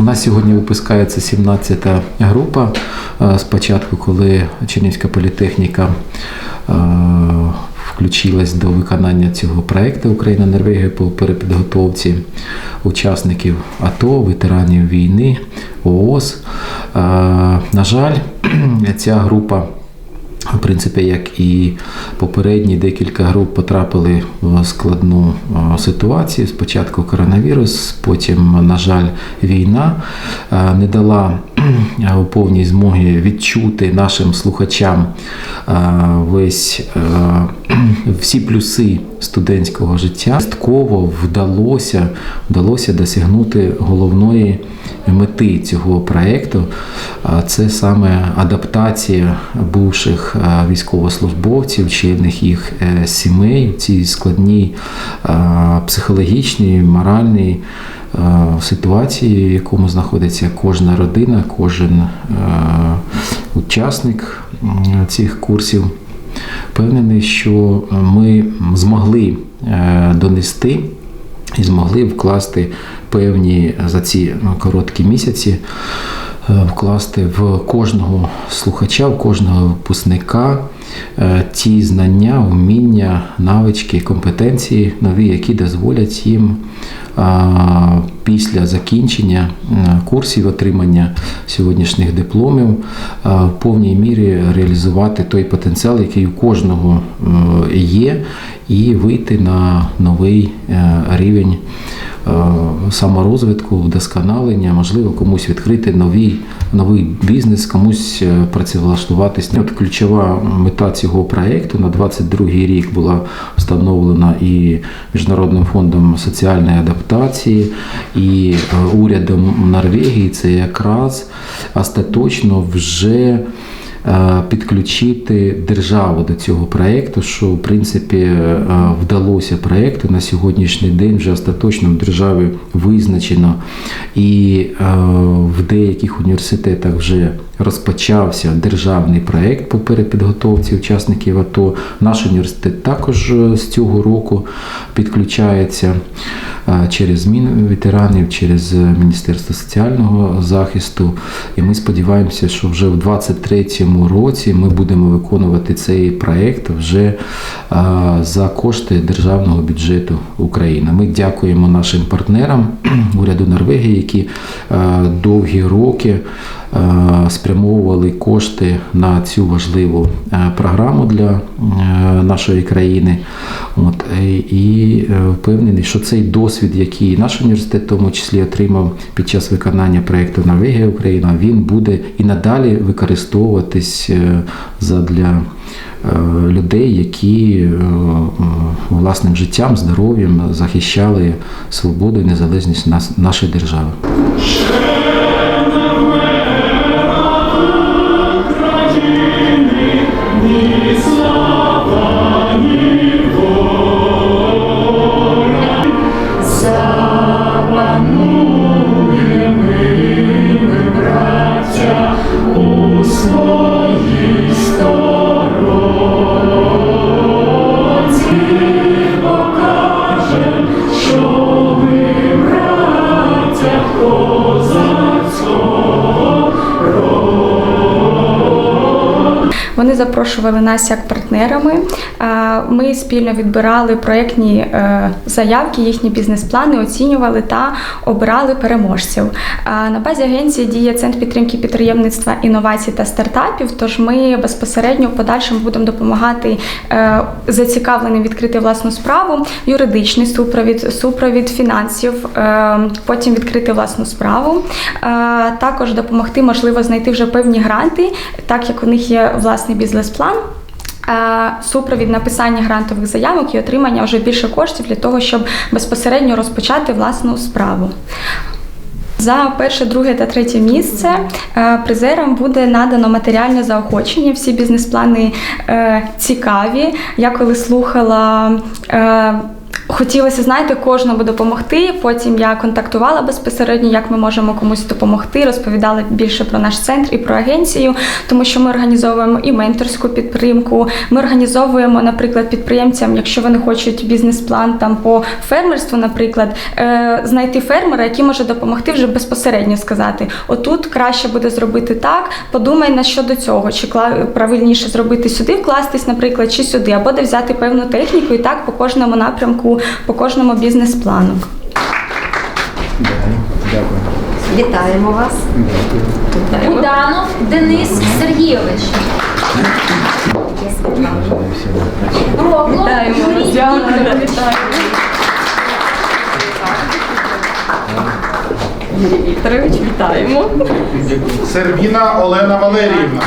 У нас сьогодні випускається 17-та група. Е, Спочатку, коли Чернівська політехніка е, включилась до виконання цього проекту Україна Норвегія по перепідготовці учасників АТО, ветеранів війни, ООС. Е, На жаль, ця група в принципі, як і попередні декілька груп потрапили в складну е, ситуацію. Спочатку коронавірус, потім, на жаль, війна е, не дала е, у повній змоги відчути нашим слухачам весь всі плюси студентського життя. Частково вдалося, вдалося досягнути головної мети цього проєкту. Це саме адаптація бувших військовослужбовців, членів їх е, сімей в цій складній психологічній, моральній ситуації, в якому знаходиться кожна родина, кожен учасник цих курсів. Впевнений, що ми змогли е, донести і змогли вкласти певні за ці ну, короткі місяці. Е, Вкласти в кожного слухача, в кожного випускника е, ті знання, вміння, навички, компетенції нові, які дозволять їм після закінчення курсів отримання сьогоднішніх дипломів в повній мірі реалізувати той потенціал, який у кожного е, є, і вийти на новий е, рівень е, саморозвитку, вдосконалення, можливо, комусь відкрити новий, новий бізнес, комусь е, працевлаштуватись. От ключова мета цього проєкту на 22 рік була встановлена і Міжнародним фондом соціальної адаптації, і е, урядом Норвегії. Це якраз остаточно вже е, підключити державу до цього проєкту, що в принципі е, вдалося проєкту на сьогоднішній день вже остаточно в державі визначено, і е, в деяких університетах вже розпочався державний проєкт по перепідготовці учасників АТО. Наш університет також е, з цього року підключається е, через змін ветеранів, через е, Міністерство соціального захисту. І ми сподіваємося, що вже в 2023 році ми будемо виконувати цей проєкт вже за кошти державного бюджету України. Ми дякуємо нашим партнерам уряду Норвегії, які довгі роки спрямовували кошти на цю важливу програму для нашої країни. От, і е, впевнений, що цей досвід, який наш університет в тому числі отримав під час виконання проєкту Норвегія Україна, він буде і надалі використовуватись е, задля е, людей, які е, власним життям, здоров'ям захищали свободу і незалежність нашої держави. Вони запрошували нас як партнерами. Ми спільно відбирали проєктні е, заявки, їхні бізнес-плани, оцінювали та обирали переможців. На базі агенції діє центр підтримки підприємництва, інновацій та стартапів. Тож ми безпосередньо в подальшому будемо допомагати е, зацікавленим відкрити власну справу, юридичний супровід, супровід фінансів, е, потім відкрити власну справу. Також допомогти, можливо, знайти вже певні гранти, так як у них є власний бізнес-план. е, Супровід написання грантових заявок і отримання вже більше коштів для того, щоб безпосередньо розпочати власну справу. За перше, друге та третє місце е, призерам буде надано матеріальне заохочення. Всі бізнес-плани е, цікаві. Я коли слухала. Хотілося, знаєте, кожному допомогти. Потім я контактувала безпосередньо, як ми можемо комусь допомогти. Розповідала більше про наш центр і про агенцію, тому що ми організовуємо і менторську підтримку. Ми організовуємо, наприклад, підприємцям, якщо вони хочуть бізнес-план там по фермерству, наприклад, е, знайти фермера, який може допомогти вже безпосередньо сказати: отут краще буде зробити так. Подумай на щодо цього, чи кла- правильніше зробити сюди, вкластись, наприклад, чи сюди, або де взяти певну техніку і так по кожному напрямку, по кожному бізнес-плану. Дякую. Вітаємо вас. Буданов Денис Сергійович. Юрій Вікторович, вітаємо. Сербіна Олена Валеріївна.